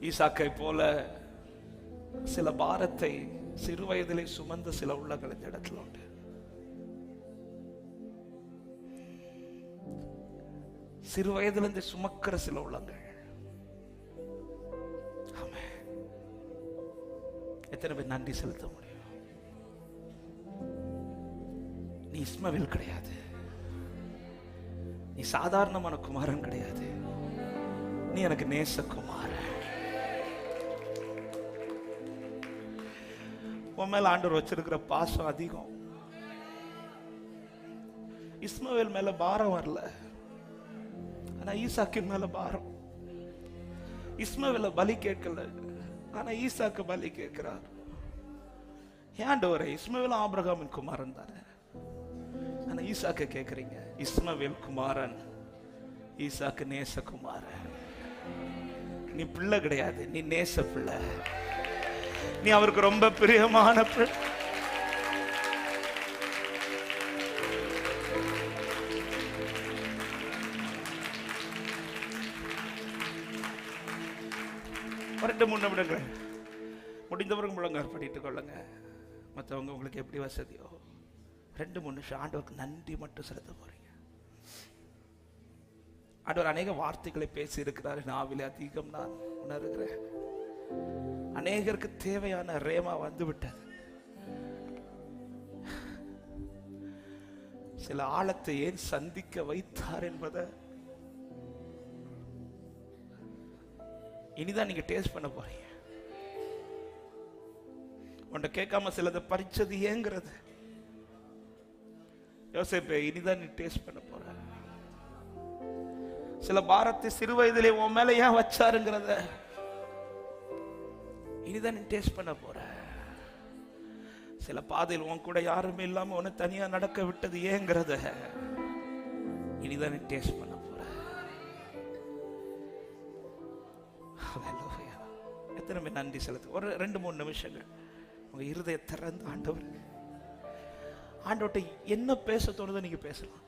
ஈசாக்கை போல சில பாரத்தை சிறு வயதிலே சுமந்த சில உள்ளங்கள் இந்த இடத்துல உண்டு. சிறு வயதிலிருந்து சுமக்கிற சில உள்ளங்கள். எத்தனை பேர் நன்றி செலுத்த முடியும்? நீ இஸ்மவில் கிடையாது. நீ சாதாரணமான குமாரன் கிடையாது. நீ எனக்கு நேச குமாரன் உன் மேல ஆண்டவர் வச்சிருக்கிற பாசம் அதிகம். இஸ்மவேல் மேல பாரம் வரல. ஆனா ஈசாக்கின் மேல பாரம். இஸ்மவேல பலி கேட்கல. ஆனா ஈசாக்கு பலி கேட்கிறார். ஏன்டவரே இஸ்மவேல் ஆபிரகாமின் குமாரன் தானே? ஆனா ஈசாக்கு கேக்குறீங்க இஸ்மவேல் குமாரன் ஈசாக்கு நேச குமாரன். நீ பிள்ளை கிடையாது நீ நேச பிள்ளை. நீ அவருக்கு ரொம்ப பிரியமான ஒரு ரெண்டு மூணு நிமிடங்கள். முடிந்தவர்கள் முழங்கால் பண்ணிட்டு கொள்ளுங்க. மற்றவங்க உங்களுக்கு எப்படி வசதியோ ரெண்டு மூணு நிமிஷம் ஆண்டவருக்கு நன்றி மட்டும் செலுத்த போறீங்க. ஆண்டவர் அநேக வார்த்தைகளை பேசி இருக்கிறார் நாவிலே அதிகம் நான் உணர்கிறேன். அநேகருக்கு தேவையான ரேமா வந்து விட்டது சில ஆழத்தை ஏன் சந்திக்க வைத்தார் என்பதை இனிதான் நீங்க டேஸ்ட் பண்ண போறீங்க. உன்ட்ட கேட்காம சிலதை பறிச்சது ஏங்கிறது. யோசிப்பே இனிதான் நீ டேஸ்ட் பண்ண போற. சில பாரத்தை சிறு வயதிலே உன் மேல ஏன் வச்சாருங்கிறத இனிதான் நீ டேஸ்ட் பண்ண போற. சில பாதையில் உன் கூட யாருமே இல்லாம உன்னை தனியா நடக்க விட்டது ஏங்கிறத இனிதான் நீ டேஸ்ட் பண்ண போற. எத்தனை பேர் நன்றி செலுத்து ஒரு ரெண்டு மூணு நிமிஷங்கள். உங்க இருதய திறந்து ஆண்டவர். ஆண்டவர்கிட்ட என்ன பேச தோணுதோ நீங்க பேசலாம்.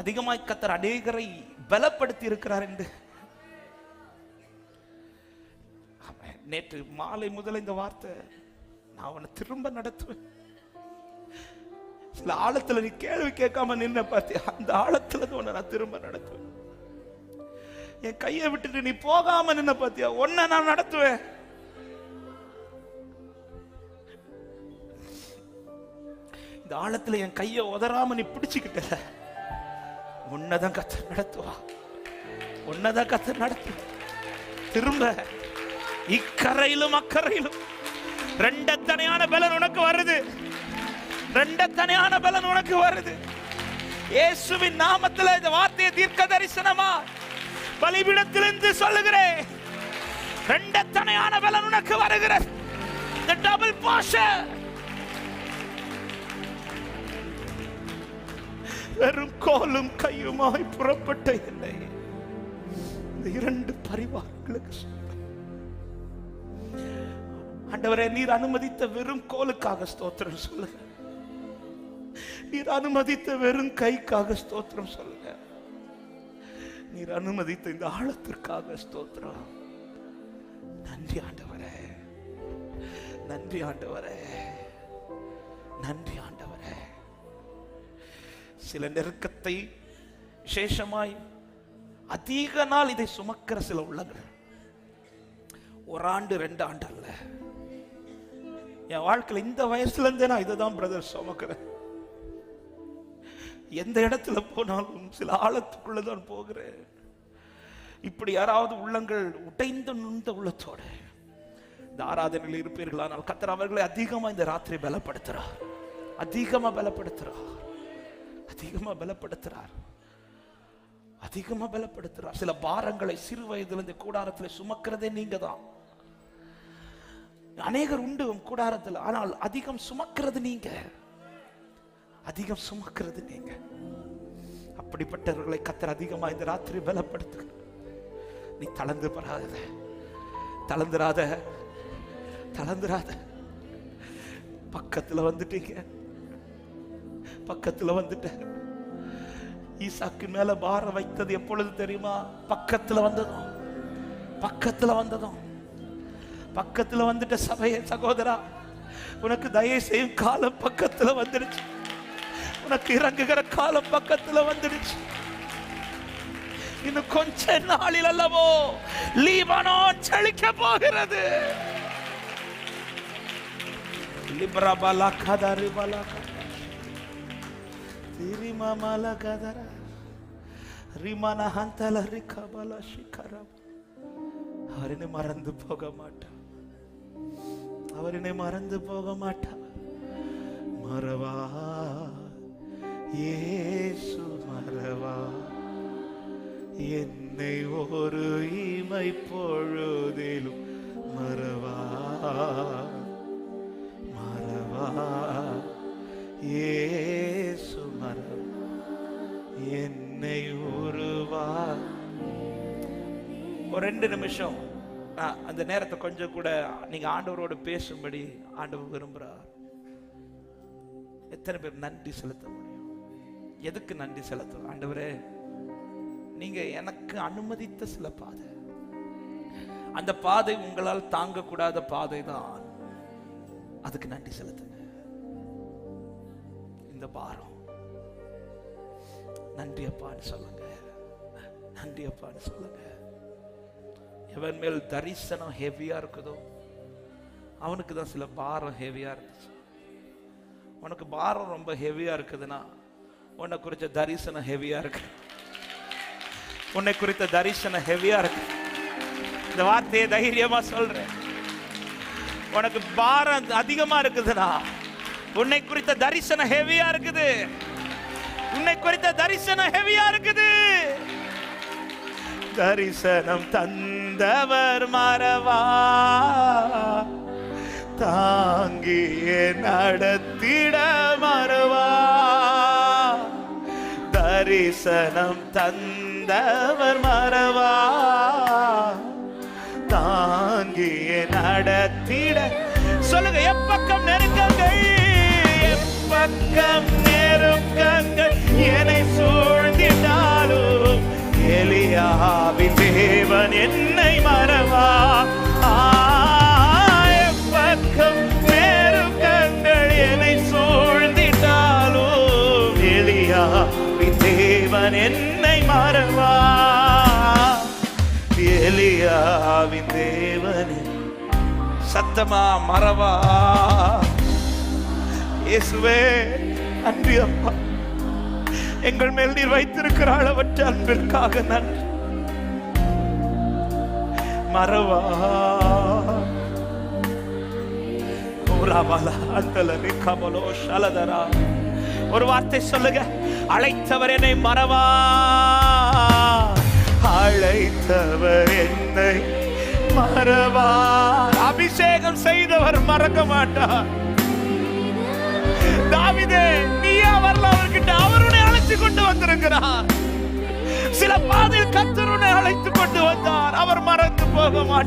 அதிகமாய் கத்தர் அநேகரை பலப்படுத்தி இருக்கிறார் என்று நேற்று மாலை முதல் இந்த வார்த்தை நான் அவனை திரும்ப நடத்துவேன். சில ஆழத்துல நீ கேள்வி கேட்காம நின்ன பார்த்தியா அந்த ஆழத்துல உன்னை நான் திரும்ப நடத்துவேன். என் கையை விட்டுட்டு நீ போகாம நின்ன பார்த்தியா உன்னை நான் நடத்துவேன். இந்த ஆழத்துல என் கையை உதறாம நீ பிடிச்சுக்கிட்ட உன்னதான் கத்த நடத்துவா உன்னதான் கத்த நடத்து திரும்ப இக்கரையிலும் அக்கறையிலும் ரெண்டத்தனையான பலன் உனக்கு வருது. ரெண்டத்தனையான பலன் உனக்கு வருது. இயேசுவின் நாமத்தில் இந்த வார்த்தையை தீர்க்க தரிசனமா பலிபீடத்திலிருந்து சொல்லுகிறேன். ரெண்டத்தனையான பலன் உனக்கு வருகிறது. இந்த டபுள் போஷன் வெறும் கோலும் கையுமாய் புறப்பட்ட என்னை. இந்த இரண்டு பரிவாரங்களுக்கு ஆண்டவரே நீர் அனுமதித்த வெறும் கோலுக்காக ஸ்தோத்திரம் சொல்லுங்க. நீர் அனுமதித்த வெறும் கைக்காக ஸ்தோத்திரம் சொல்லுங்க. நீர் அனுமதித்த இந்த ஆழத்திற்காக ஸ்தோத்திரம். நன்றி ஆண்டவரே. நன்றி ஆண்டவரே. நன்றி ஆண்டவரே. சில நெருக்கத்தை விசேஷமாய் அதிக நாள் இதை சுமக்கிற சில உள்ளங்கள். ஒரு ஆண்டு ரெண்டு ஆண்டு அல்ல. என் வாழ்க்கையில் இந்த வயசுலேருந்தே நான் இதை தான் பிரதர் சுமக்கிறேன். எந்த இடத்துல போனாலும் சில ஆழத்துக்குள்ளே தான் போகிறேன். இப்படி யாராவது உள்ளங்கள் உடைந்த நுண்ட உள்ளத்தோடு இந்த ஆராதனையில் இருப்பீர்களானால் கத்தர் அவர்களை அதிகமாக இந்த ராத்திரி பலப்படுத்துகிறார் அதிகமாக பலப்படுத்துகிறார் அதிகமாக பலப்படுத்துகிறார் அதிகமாக பலப்படுத்துகிறார் சில பாரங்களை சிறு வயதுல இந்த சுமக்கிறதே நீங்க தான் அநேகர் உண்டு கூடாரத்தில். ஆனால் அதிகம் சுமக்கிறது நீங்க. அதிகம் சுமக்கிறது நீங்க. அப்படிப்பட்டவர்களை கத்தர் அதிகமா இந்த ராத்திரி பலப்படுத்து. நீ தளர்ந்து படாத தளர்ந்துராத தளர்ந்துராத பக்கத்துல வந்துட்டீங்க. பக்கத்துல வந்துட்ட ஈசாக்கு மேல பாரம் வைத்தது எப்பொழுது தெரியுமா? பக்கத்துல வந்ததும். பக்கத்துல வந்ததும். பக்கத்தில் வந்துட்ட சபைய சகோதரா உனக்கு தயவு செய்யும் காலம் பக்கத்துல வந்துடுச்சு. உனக்கு இறங்குகிற காலம் பக்கத்துல வந்துடுச்சு. இன்னும் கொஞ்ச நாளில் அல்லவோ லீபனோ செழிக்க போகிறது. லிபரபலா கதரு பலா திரிமமல கதர. ரிமன ஹந்தல ரிகபல சிகரம் அவரின்னு மறந்து போக மாட்டான். அவர் என்னை மறந்து போக மாட்டார். மறவா? ஏசு மறவா? என்னை ஒரு இமை பொழுதிலும் மறவா? மறவா? ஏசு மறவா? என்னை உருவா? ஒரு ரெண்டு நிமிஷம். அந்த நேரத்தை கொஞ்சம் கூட நீங்கள் ஆண்டவரோடு பேசும்படி ஆண்டவர் விரும்புகிறார் எத்தனை பேர் நன்றி செலுத்த முடியும்? எதுக்கு நன்றி செலுத்தும் ஆண்டவரே நீங்கள் எனக்கு அனுமதித்த சில பாதை. அந்த பாதை உங்களால் தாங்கக்கூடாத பாதை தான். அதுக்கு நன்றி செலுத்துங்க. இந்த பாரம் நன்றி அப்பான்னு சொல்லுங்க. நன்றி அப்பான்னு சொல்லுங்க. எவன் மேல் தரிசனம் ஹெவியா இருக்குதோ? அவனுக்கு தான் சில பாரம் ஹெவியா இருந்துச்சு. உனக்கு பாரம் ரொம்ப ஹெவியா இருக்குதுன்னா உன்னை குறித்த தரிசனம் ஹெவியா இருக்கு. உன்னை குறித்த தரிசனம் ஹெவியா இருக்கு. இந்த வார்த்தையை தைரியமா சொல்றேன். உனக்கு பாரம் அதிகமா இருக்குதுன்னா உன்னை குறித்த தரிசனம் ஹெவியா இருக்குது. உன்னை குறித்த தரிசனம் ஹெவியா இருக்குது. தரிசனம் தந்தவர் மறவா? தாங்கிய நடத்திட மறவா? தரிசனம் தந்தவர் மறவா? தாங்கிய நடத்திட சொல்லுங்க எப்பக்கம் நெருக்கங்கள்? எப்பக்கம் நெருக்கங்கள்? என்னை சூழ ஆவின் தேவன் என்னை மறவா? ஆ, எப்பக்கம் நெருக்கங்கள் என்னை சூழ்ந்திட்டாலும் எலியாவின் தேவன் என்னை மறவா? எலியாவின் தேவனே சத்தமா மறவா? இயேசுவே நன்றி அப்பா. எங்கள் மேல் நீர் வைத்திருக்கிற அளவற்ற அன்பிற்காக நன்றி. மறவா? ஒரு வார்த்தை சொல்லுங்க அழைத்தவர் என்னை மறவா? அழைத்தவர் என்னை மறவா? அபிஷேகம் செய்தவர் மறக்க மாட்டார். தாவிதே நீயா வரல அவர்கிட்ட? அவருடைய அழைச்சு கொண்டு வந்திருக்கிறார். சில பாதையில் கத்தருனை அழைத்து கொண்டு வந்தார். அவர் மறந்து போக மாட்டார்.